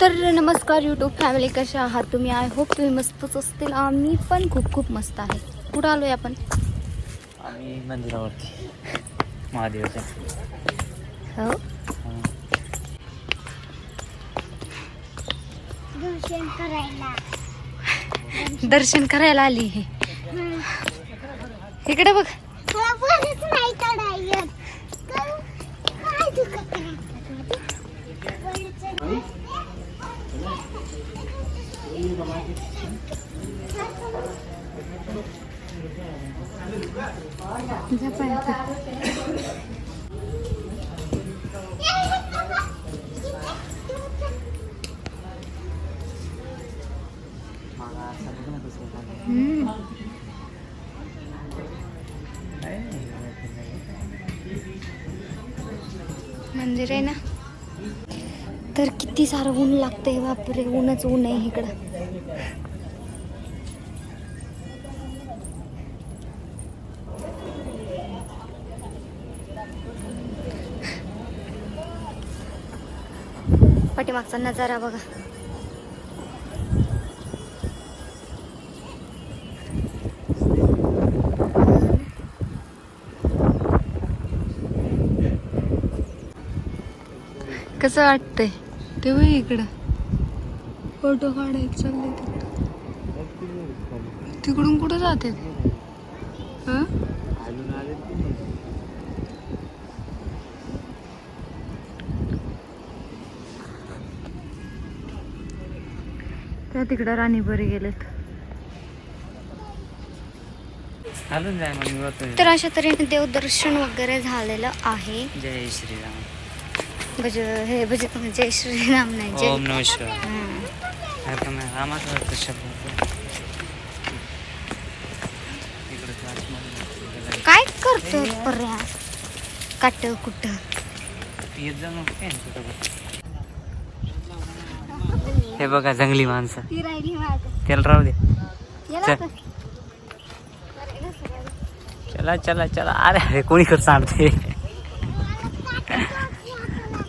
तर नमस्कार YouTube family कशा आहात तुम्ही? आय होप तुम्ही मस्तच असतील. आम्ही पण खूप खूप मस्त आहे. कुठं आलोय आपण? आम्ही मंदिरावरती. महादेवाच्या. हो? हं. दर्शन करायला दर्शन करायला आली हे. इकडे बघ. मंदिर आहे ना? तर किती सारं ऊन लागतंय बापरे ऊनच ऊन आहे इकडं. पाठीमागचा नजारा बघा. कसं वाटतंय? ते बघ इकडं. फोटो काढायचं चाललंय तिकडं. तिकडून कुठं जाते? हं? त्या तिकडं राणीपुरी गेलेत. तर अशा तऱ्हेने देवदर्शन वगैरे झालेलं आहे. जय श्रीराम. भज हे भज जय श्रीराम नाही जय ओम नम शिवाय. आता नाही रामाचा अर्थ शब्द. काय करतो पर्या? काट कुठ येत जा मग काय नाही कुठं कुठं. हे बघा जंगली माणसं. त्याला राहू दे. चल. चला चला अरे अरे कोणी कर सांगते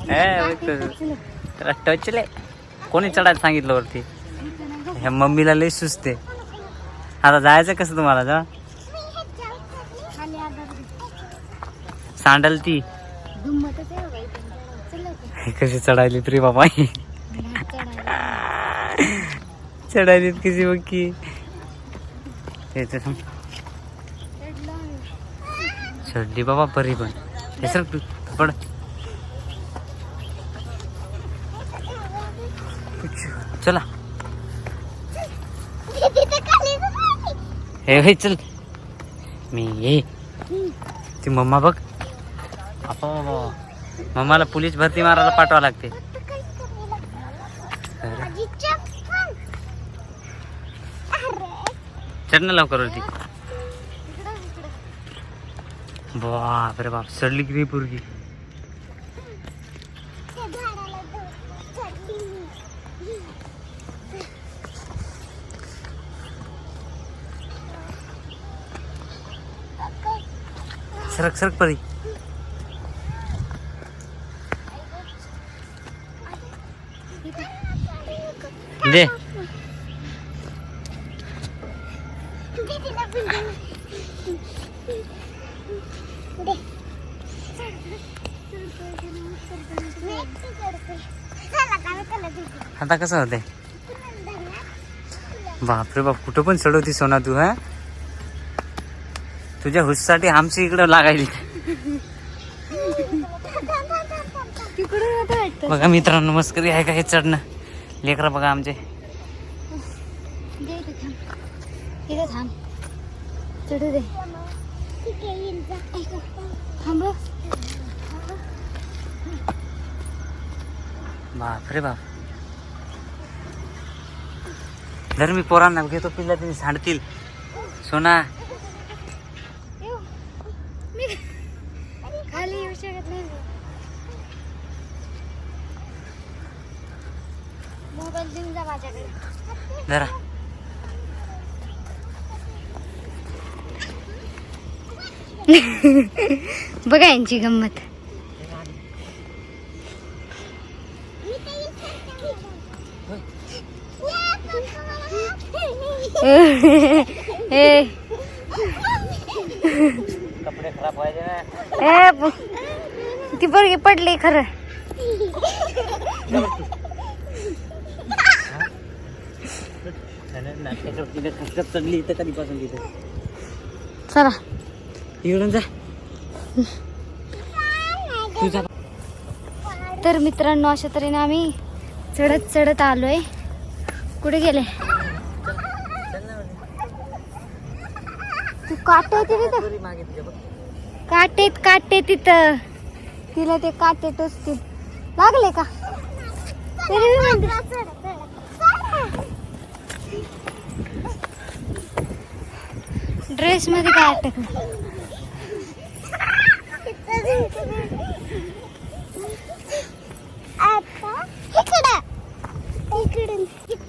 त्याला टचले कोणी चढायला सांगितलं वरती? ह्या मम्मीला लय सुचते. आता जायचं कसं तुम्हाला जा? सांडल ती. कशी चढायली तरी बाबा? घरात चढायली कशी बघ की. चढली बाबा परी पण. हे सर तू पड. चला. हे हे चल. मी ये. ती मम्मा बघ. आपा मम्माला पोलीस भरती मारायला पाठवा लागते. चढ ना लवकर इकडं. बाप रे बाप चढली की नाही पोरगी त्या झाडाला धर. चढली मी. सरक सरक परी दे. आता कसं होते. बापरे बाप कुठं पण चढवती सोना तू हा तुझ्या हुससाठी आमची इकडं लागायली. बघा मित्रांनो मस्करी आहे का हे चढणं? लेकरं बघा आमचे. बापरे बाप. जर मी पोरांना घेतो पिल्ला तुम्ही सांडतील. सोना येऊ. मी खाली येऊ शकत नाही मोबाईल देऊन जा माझ्याकडे जरा बघा यांची गंमत. मी काही इच्छा नाही. ए. कपडे खराब व्हायचे ना. ए प- ती बरगी पडली खरं तिथे खसखस चढली इथं कधीपासून तिथे चला. इकडून जा. तुझा तर मित्रांनो अशा तऱ्हेने आम्ही चढत चढत आलोय. कुठे गेले? तू काटे होते तिथं? काटेत काटे तिथं. तिला ते काटे टोचतील लागले का? तरी म्हणते. ड्रेस मध्ये काय अटकलं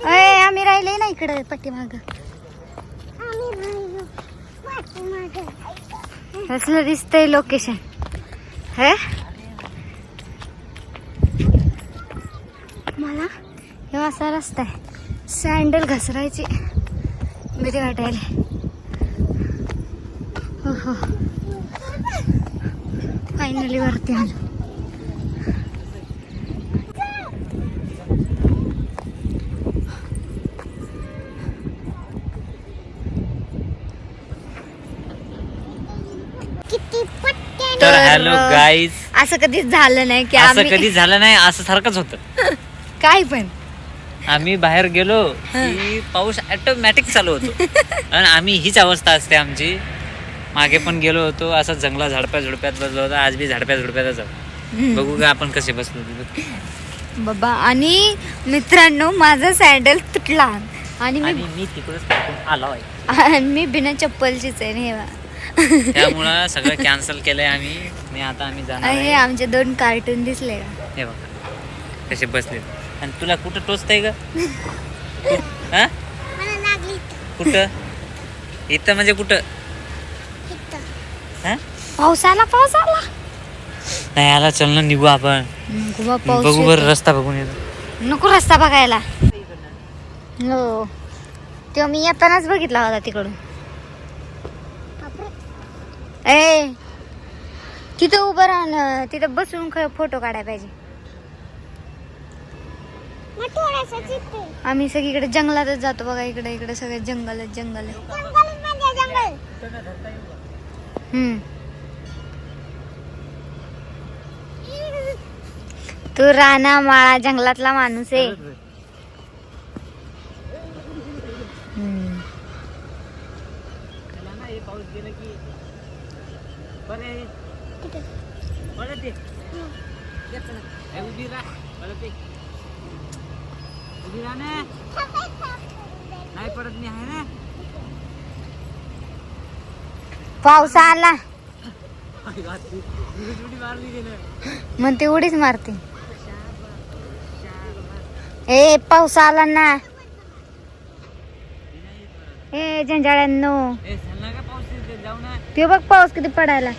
अय आम्ही राहिले ना इकडे पाठीमाग. कसलं दिसतंय लोकेशन हे? मला? हे असा रस्ता आहे. सँडल घसरायची. भीती वाटायला. फायनली वरती आलो. तर हॅलो गाईज असं कधीच झालं नाही की असं आम्ही कधी झालं नाही असं सारखंच होतं. काय पण. आम्ही बाहेर गेलो की पाऊस ऑटोमॅटिक चालू होतो. आणि आम्ही हीच अवस्था असते आमची. मागे पण गेलो होतो असं जंगला झाडप्या झुडप्यात बसलो होतो आज बी झाडप्या झुडप्यातच आहोत. बघू का आपण कसे बसलो तिथं. बाबा आणि मित्रांनो माझा सँडल तुटला. आणि मी आणि मी तिकडच टाकून आलो आहे. आणि मी बिना चप्पलचीच आहे हे बघा. त्यामुळं सगळं कॅन्सल केलंय आम्ही. मी आता आम्ही जाणार हे आहे. आमचे दोन कार्टून दिसले का? हे बघा कसे बसले. आणि तुला कुठं टोचतंय हा? लागली कुठं? इथं म्हणजे कुठं? पाऊस आला पाऊस आला नाही आला चल ना निघू आपण. नको बा, पाऊस बघू बरं येतोय. रस्ता बघून येतो. नको रस्ता बघायला. हो. तेव्हा मी येतानाच बघितला होता तिकडून. ए तिथं उभं राहणं तिथं बसून फोटो काढायला पाहिजे. मग थोडासा चित्ते आम्ही सगळीकडे जंगलातच जातो बघा इकडे इकडे सगळे जंगलच जंगल. आहे जंगल म्हणजे जंगल. हम्म. तू राणा माळा जंगलातला माणूस आहे. पाऊस आला. मग ती उडीच मारते. ए पाऊस आला ना ए जंजाळ्यांनो ए चल ना का पाऊस येते, जाऊ ना. ते बघ पाऊस किती पडायला.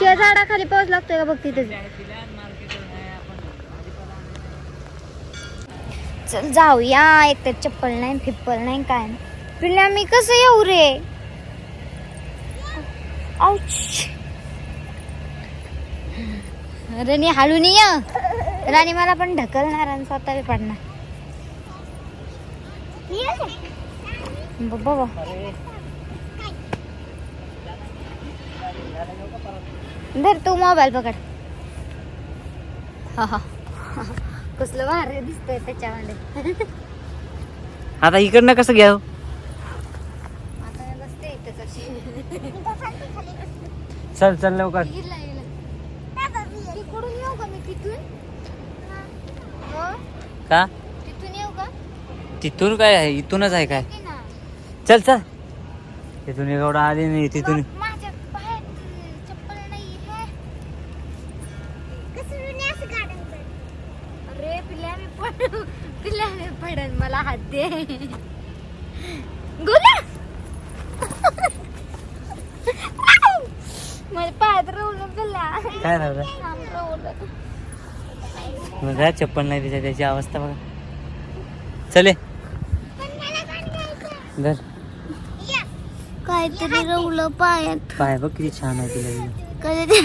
त्या झाडाखाली पाऊस लागतोय का बघ तिथे. चल जाऊया एक तर चप्पल नाही फिप्पल नाही काय नाही. पिल्ल्या मी कसं येऊ रे? रणी हालून ये राणी मला पण ढकलणार आणि स्वतः पडणार. बाबा धर तू मोबाईल पकड. हा हा कसलं भारी दिसतंय त्याच्यामध्ये आता इकडनं कसं घ्याव आता बसते इथेच अशी चल चल लवकर हिला, हिला. तिकडून येऊ का मी तिथून हो? का तिथून येऊ का तिथून काय आहे इथूनच आहे काय चल चल. तिथून एवढा आली नाही तिथून. मग माझ्या पायात चप्पल नाही आहे. कसं असं काढायचं अरे पिल्या मी पड पिल्या मी पडन मला हात दे. माझ्या पायात रवलं पिल्या काय झालं? रवलं मग काय चप्पल नाही तिच्या त्याची अवस्था बघा. चले पण मला. धर. काहीतरी रवलं पायात. पाय बघ किती छान आहे तिला कधी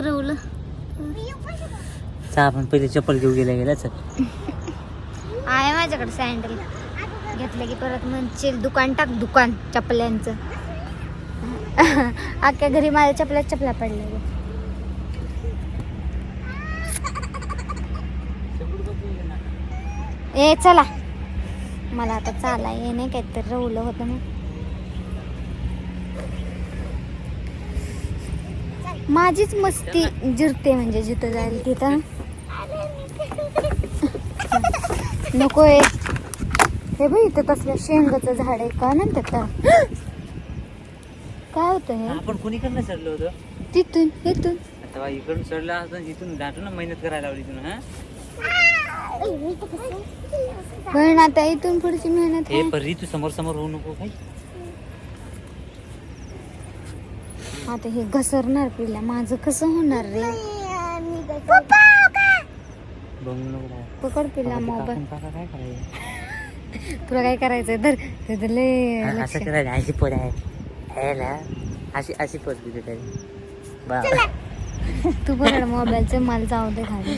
रवलं. चा आपण पहिले चप्पल घेऊ गेल्या गेल्या चल. आहे माझ्याकडे सँडल घेतलं की परत म्हणशील दुकान टाक दुकान चपल्यांचं. अख्ख्या घरी माझ्या चपल्या चपल्या पडल्या ए चला. मला आता चाला ये नाही काहीतरी रवलं होतं ना माझीच मस्ती जिरते म्हणजे जिथं जाईल तिथं. नकोय हे. बघ इथं कसलं शेंगाचं झाड आहे. का म्हणतात त्याला? काय होतं हे? आपण कोणीकडनं चढलो होतो? तिथून इथून. आता इकडून चढला असतं इथून दाटून ना मेहनत करायला लावली तुला हा? पण आता इथून पुढची मेहनत हे परी तू समोर समोर होऊ नको भाई आता हे घसरणार पिल्ला माझं कसं होणार रे? बघू नको बाबा. पकड ते मोबाईल. काय करायचं? तुला काय करायचंय? लय हा, लक्ष. असं करायला अशी पोर आहे. ना अशी अशी पोर तिथे तरी. बा तू बरं मोबाईलचं मला जाऊ दे खाली.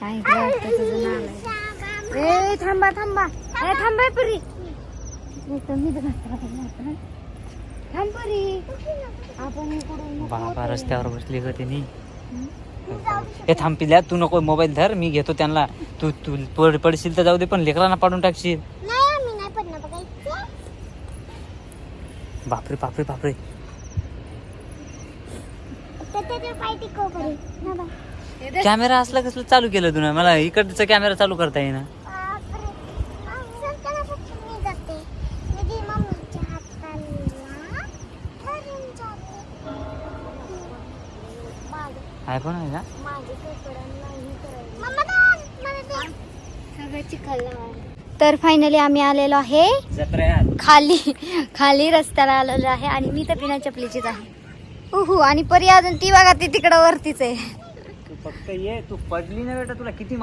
काय वाटतं तुझं नाव आहे. ए थांबा. थांबा. ए थांबा परी. थांब आपण इकडून बाबा. रस्त्यावर बसली का त्यांनी हे थांब पिल्या तू नको मोबाईल धर मी घेतो त्यांना. तू तू पड पडशील तर जाऊ दे पण लेकरांना पाडून टाकशील. नाही आम्ही नाही पडणार बघायचं बापरे बापरे बापरे. कॅमेरा असला कसलं चालू केलं तू ना मला इकडचा कॅमेरा चालू करता येईना. आहे का? तर फायनली आम्ही आलेलो आहे. खाली खाली रस्त्याला आलेलो आहे आणि मी तर बिना चपलीचीच आहे. उहू आणि परी अजून ती बघा ती तिकडं वरतीच आहे. फक्त ये तू पडली ना बेटा तुला किती